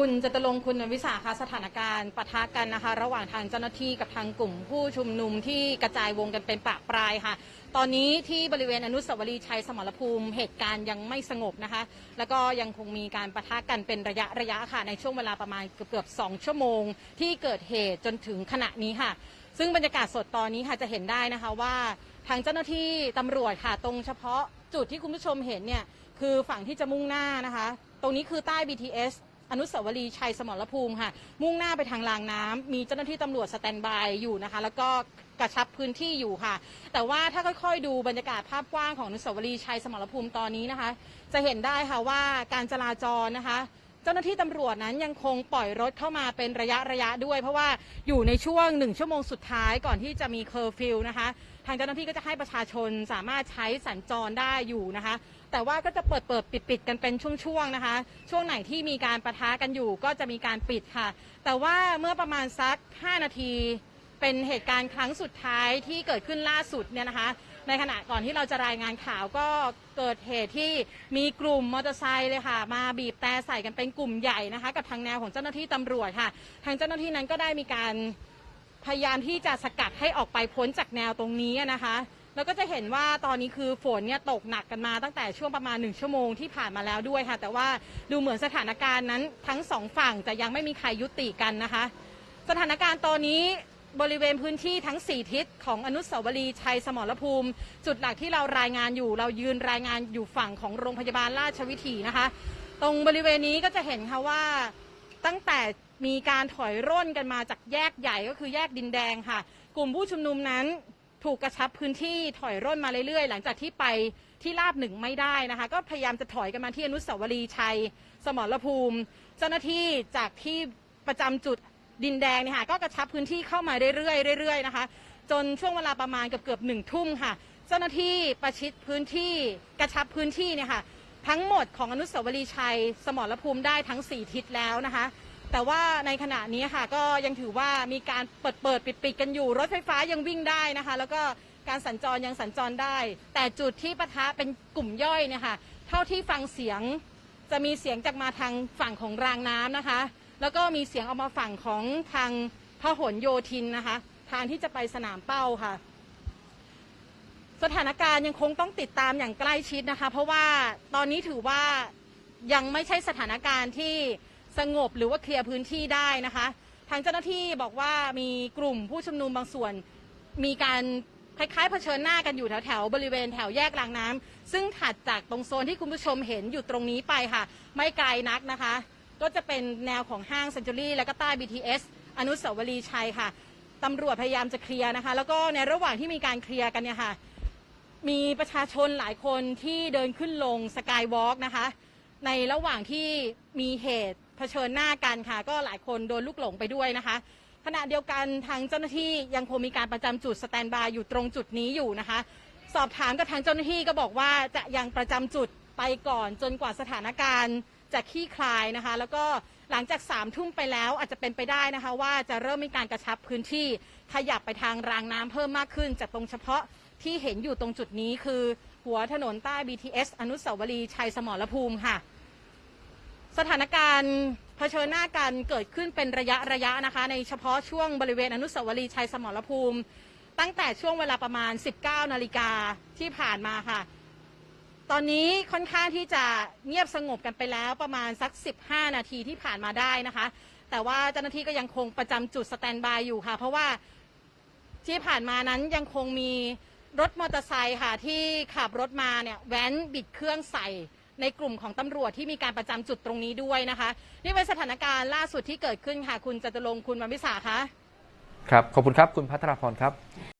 คุณจตุรงคุณวิสาคะสถานการณ์ปะทะกันนะคะ ระหว่างทางเจ้าหน้าที่กับทางกลุ่มผู้ชุมนุมที่กระจายวงกันเป็นปะปลายค่ะ ตอนนี้ที่บริเวณอนุสาวรีย์ชัยสมรภูมิเหตุการณ์ยังไม่สงบนะคะ แล้วก็ยังคงมีการปะทะกันเป็นระยะระยะค่ะในช่วงเวลาประมาณเกือบๆสองชั่วโมง ที่เกิดเหตุจนถึงขณะนี้ค่ะ ซึ่งบรรยากาศสดตอนนี้ค่ะจะเห็นได้นะคะว่าทางเจ้าหน้าที่ตำรวจค่ะตรงเฉพาะจุดที่คุณผู้ชมเห็นเนี่ยคือฝั่งที่จะมุ่งหน้านะคะ ตรงนี้คือใต้ BTS อนุสาวรีย์ชัยสมรภูมิค่ะ มุ่งหน้าไปทางรางน้ำมีเจ้าหน้าที่ตำรวจสแตนบายอยู่นะคะ แล้วก็กระชับพื้นที่อยู่ค่ะ แต่ว่าถ้าค่อยๆ ดูบรรยากาศภาพกว้างของอนุสาวรีย์ชัยสมรภูมิตอนนี้นะคะ จะเห็นได้ค่ะว่าการจราจรนะคะ เจ้าหน้าที่ตำรวจนั้นยังคงปล่อยรถเข้ามาเป็นระยะระยะด้วย เพราะว่าอยู่ในช่วงหนึ่งชั่วโมงสุดท้ายก่อนที่จะมีเคอร์ฟิวนะคะ ทางเจ้าหน้าที่ก็จะให้ประชาชนสามารถใช้สัญจรได้อยู่นะคะ แต่ว่าก็จะเปิดเปิดปิดปิดกันเป็นช่วงๆนะคะ ช่วงไหนที่มีการประทะกันอยู่ก็จะมีการปิดค่ะ แต่ว่าเมื่อประมาณสัก 5 นาที เป็นเหตุการณ์ครั้งสุดท้ายที่เกิดขึ้นล่าสุดเนี่ยนะคะในขณะก่อนที่เราจะรายงานข่าวก็เกิดเหตุที่มีกลุ่มมอเตอร์ไซค์เลยค่ะ มาบีบแต่ใส่กันเป็นกลุ่มใหญ่นะคะ กับทางแนวของเจ้าหน้าที่ตำรวจค่ะ ทางเจ้าหน้าที่นั้นก็ได้มีการ พยายามที่จะสกัดให้ออกไปพ้นจากแนวตรงนี้นะคะ แล้วก็จะเห็นว่าตอนนี้คือฝนเนี่ยตกหนักกันมาตั้งแต่ช่วงประมาณหนึ่งชั่วโมงที่ผ่านมาแล้วด้วยค่ะ แต่ว่าดูเหมือนสถานการณ์นั้นทั้งสองฝั่งจะยังไม่มีใครยุติกันนะคะ สถานการณ์ตอนนี้บริเวณพื้นที่ทั้ง 4 ทิศของอนุสาวรีย์ชัยสมรภูมิ จุดหลักที่เรารายงานอยู่ เรายืนรายงานอยู่ฝั่งของโรงพยาบาลราชวิถีนะคะ ตรงบริเวณนี้ก็จะเห็นค่ะว่าตั้งแต่ มีการถอยร่นกันมาจากแยกใหญ่ก็คือแยกดินแดงค่ะ กลุ่มผู้ชุมนุมนั้นถูกกระชับพื้นที่ถอยร่นมาเรื่อยๆ หลังจากที่ไปที่ลาบหนึ่งไม่ได้นะคะ ก็พยายามจะถอยกันมาที่อนุสาวรีย์ชัย สมรภูมิ เจ้าหน้าที่จากที่ประจำจุดดินแดงเนี่ยค่ะก็กระชับพื้นที่เข้ามาเรื่อยๆเรื่อยๆนะคะ จนช่วงเวลาประมาณเกือบเกือบหนึ่งทุ่มค่ะ เจ้าหน้าที่ประชิดพื้นที่กระชับพื้นที่เนี่ยค่ะทั้งหมดของอนุสาวรีย์ชัย สมรภูมิได้ทั้ง 4 ทิศแล้วนะคะ แต่ว่าในขณะนี้ค่ะก็ยังถือว่ามีการเปิดเปิดปิดปิดกันอยู่ รถไฟฟ้ายังวิ่งได้นะคะ แล้วก็การสัญจรยังสัญจรได้ แต่จุดที่ปะทะเป็นกลุ่มย่อยเนี่ยค่ะเท่าที่ฟังเสียงจะมีเสียงจากมาทางฝั่งของรางน้ำนะคะ แล้วก็มีเสียงออกมาฝั่งของทางพหลโยธินนะคะ ทางที่จะไปสนามเป้าค่ะ สถานการณ์ยังคงต้องติดตามอย่างใกล้ชิดนะคะ เพราะว่าตอนนี้ถือว่ายังไม่ใช่สถานการณ์ที่ สงบหรือว่าเคลียร์พื้นที่ได้นะคะ ทางเจ้าหน้าที่บอกว่ามีกลุ่มผู้ชุมนุมบางส่วน มีการคล้ายๆเผชิญหน้ากันอยู่แถวๆบริเวณแถวแยกรางน้ำซึ่งถัดจากตรงโซนที่คุณผู้ชมเห็นอยู่ตรงนี้ไปค่ะ ไม่ไกลนักนะคะ ก็จะเป็นแนวของห้างเซนจูรี่และก็ใต้ BTS อนุสาวรีย์ชัยค่ะตำรวจพยายามจะเคลียร์นะคะ แล้วก็ในระหว่างที่มีการเคลียร์กันเนี่ยค่ะ มีประชาชนหลายคนที่เดินขึ้นลงสกายวอล์กนะคะ ในระหว่างที่มีเหตุ เผชิญหน้ากันค่ะ ก็หลายคนโดนลูกหลงไปด้วยนะคะ ขณะเดียวกันทางเจ้าหน้าที่ยังคงมีการประจำจุดสแตนบายอยู่ตรงจุดนี้อยู่นะคะ สอบถามกับทางเจ้าหน้าที่ก็บอกว่าจะยังประจำจุดไปก่อนจนกว่าสถานการณ์จะคลี่คลายนะคะ แล้วก็หลังจากสามทุ่มไปแล้วอาจจะเป็นไปได้นะคะ ว่าจะเริ่มมีการกระชับพื้นที่ขยับไปทางรางน้ำเพิ่มมากขึ้น จากตรงเฉพาะที่เห็นอยู่ตรงจุดนี้คือ หัวถนนใต้ BTS อนุสาวรีย์ชัยสมรภูมิค่ะ สถานการณ์เผชิญหน้ากันเกิดขึ้นเป็นระยะระยะนะคะ ในเฉพาะช่วงบริเวณอนุสาวรีย์ชัยสมรภูมิ ตั้งแต่ช่วงเวลาประมาณ 19 นาฬิกาที่ผ่านมาค่ะ ตอนนี้ค่อนข้างที่จะเงียบสงบกันไปแล้วประมาณสัก 15 นาทีที่ผ่านมาได้นะคะ แต่ว่าเจ้าหน้าที่ก็ยังคงประจำจุดสแตนบายอยู่ค่ะ เพราะว่าที่ผ่านมานั้นยังคงมีรถมอเตอร์ไซค์ค่ะที่ขับรถมาเนี่ยแว้นบิดเครื่องใส่ ในกลุ่มของตำรวจที่มีการประจำจุดตรงนี้ด้วยนะคะนี่เป็นสถานการณ์ล่าสุดที่เกิดขึ้นค่ะ คุณจตุรงค์คุณวันวิสาคะครับขอบคุณครับคุณพัทรพรครับ